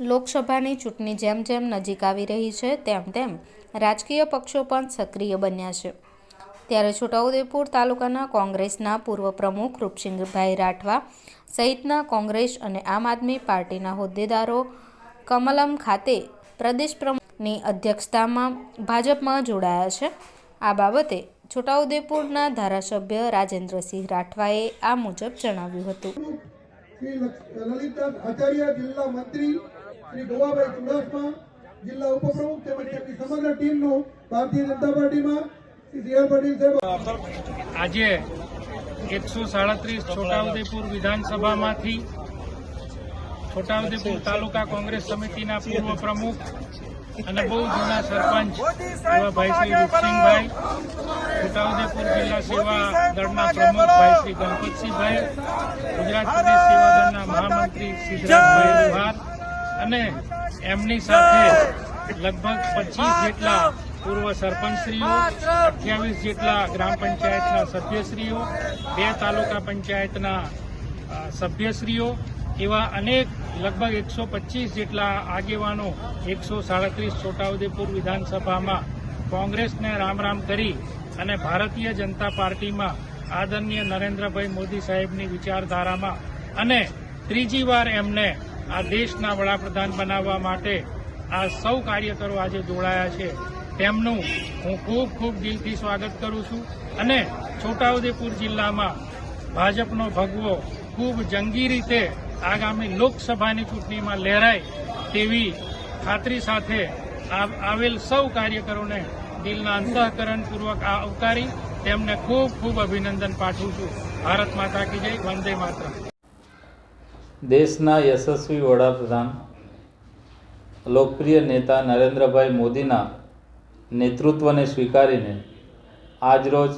લોકસભાની ચૂંટણી જેમ જેમ નજીક આવી રહી છે, તેમ તેમ રાજકીય પક્ષો પણ સક્રિય બન્યા છે. ત્યારે છોટાઉદેપુર તાલુકાના કોંગ્રેસના પૂર્વ પ્રમુખ રૂપસિંહભાઈ રાઠવા સહિતના કોંગ્રેસ અને આમ આદમી પાર્ટીના હોદ્દેદારો કમલમ ખાતે પ્રદેશ પ્રમુખની અધ્યક્ષતામાં ભાજપમાં જોડાયા છે. આ બાબતે છોટાઉદેપુરના ધારાસભ્ય રાજેન્દ્રસિંહ રાઠવાએ આ મુજબ જણાવ્યું હતું. શ્રી લલિતા આચાર્ય જિલ્લા મંત્રી શ્રી ગોવાભાઈ ચુડાસમા જિલ્લા ઉપપ્રમુખ તેમજ તેમની સમગ્ર ટીમનું ભારતીય જનતા પાર્ટીમાં શ્રી સીઆર પાટીલ સાહેબ. આજે એકસો સાડત્રીસ છોટાઉદેપુર વિધાનસભામાંથી છોટાઉદેપુર તાલુકા કોંગ્રેસ સમિતિના પૂર્વ પ્રમુખ અને બહુ જૂના સરપંચ ભાઈ શ્રી રૂપસિંહભાઈ, છોટાઉદેપુર જિલ્લા સેવા દળના પ્રમુખ ભાઈ શ્રી ગણપતસિંહભાઈ, ગુજરાત પ્રદેશ સેવા દળના મહામંત્રી સિદ્ધરાજભાઈ લુહાર અને એમની સાથે લગભગ પચીસ જેટલા પૂર્વ સરપંચશ્રીઓ અઠ્યાવીસ જેટલા ગ્રામ પંચાયતના સભ્યશ્રીઓ બે તાલુકા પંચાયતના સભ્યશ્રીઓ એવા અનેક લગભગ એકસો પચીસ જેટલા આગેવાનો એકસો સાડત્રીસ છોટાઉદેપુર વિધાનસભામાં કોંગ્રેસને રામ રામ કરી અને ભારતીય જનતા પાર્ટીમાં આદરણીય નરેન્દ્રભાઈ મોદી સાહેબની વિચારધારામાં અને ત્રીજી વાર એમને આ દેશના વડાપ્રધાન બનાવવા માટે આ સૌ કાર્યકરો આજે જોડાયા છે. તેમનું હું ખૂબ ખૂબ દિલથી સ્વાગત કરું છું અને છોટાઉદેપુર જિલ્લામાં ભાજપનો ભગવો ખૂબ જંગી રીતે આગામી લોકસભાની ચૂંટણીમાં લહેરાય તેવી ખાતરી સાથે આવેલ સૌ કાર્યકરોને દિલના અંતઃકરણપૂર્વક આવકારી તેમને ખૂબ ખૂબ અભિનંદન પાઠવું છું. ભારત માતા કી જય, વંદે માતરમ. દેશના યશસ્વી વડાપ્રધાન, લોકપ્રિય નેતા નરેન્દ્રભાઈ મોદીના નેતૃત્વને સ્વીકારીને આજરોજ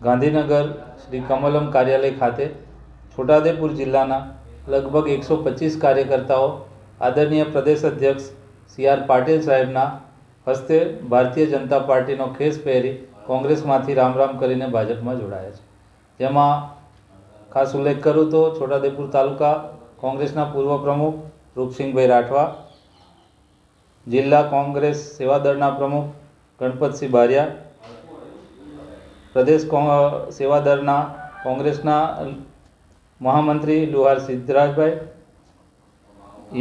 ગાંધીનગર શ્રી કમલમ કાર્યાલય ખાતે છોટાઉદેપુર જિલ્લાના લગભગ એકસો પચીસ કાર્યકર્તાઓ, આદરણીય પ્રદેશ અધ્યક્ષ સી આર પાટીલ સાહેબના હસ્તે ભારતીય જનતા પાર્ટીનો ખેસ પહેરી કોંગ્રેસમાંથી રામ રામ કરીને ભાજપમાં જોડાયા છે. જેમાં ખાસ ઉલ્લેખ કરું તો છોટાઉદેપુર તાલુકા કોંગ્રેસના પૂર્વ પ્રમુખ રૂપસિંહભાઈ રાઠવા, જિલ્લા કોંગ્રેસ સેવાદળના પ્રમુખ ગણપતસિંહ બારિયા, પ્રદેશ સેવાદળના કોંગ્રેસના મહામંત્રી લુહાર સિદ્ધરાજભાઈ,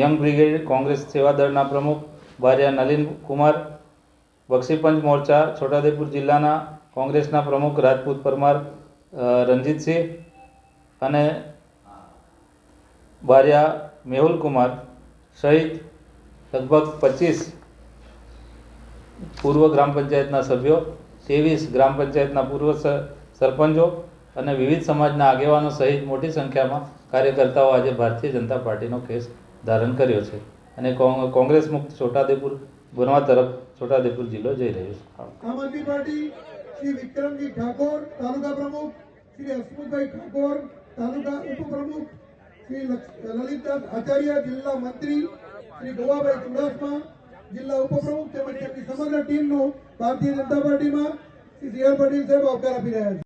યંગ બ્રિગેડ કોંગ્રેસ સેવાદળના પ્રમુખ બારિયા નલિન કુમાર બક્ષીપંચ મોરચા છોટાઉદેપુર જિલ્લાના કોંગ્રેસના પ્રમુખ રાજપૂત પરમાર રણજીતસિંહ અને બાર્યા મેહુલ કુમાર સહિત લગભગ પચીસ પૂર્વ ગ્રામ પંચાયતના સભ્યો, ત્રેવીસ ગ્રામ પંચાયતના પૂર્વ સરપંચો અને વિવિધ સમાજના આગેવાનો સહિત મોટી સંખ્યામાં કાર્યકર્તાઓ આજે ભારતીય જનતા પાર્ટીનો કેસ ધારણ કર્યો છે. અને કોંગ્રેસ મુક્ત છોટાદેપુર બનવા તરફ છોટાદેપુર જિલ્લો જઈ રહ્યો છે. આમ આદમી પાર્ટી શ્રી વિક્રમજી ઠાકોર, તાલુકા પ્રમુખ શ્રી હસમુખભાઈ ઠાકોર તાલુકા ઉપપ્રમુખ શ્રી લલિતદાસ આચાર્ય, જિલ્લા મંત્રી શ્રી ગોવાભાઈ ચુડાસમા, જિલ્લા ઉપપ્રમુખ તેમજ તેમની સમગ્ર ટીમનું ભારતીય જનતા પાર્ટીમાં શ્રી સી આર પાટીલ સાહેબ આવકાર આપી રહ્યા છે.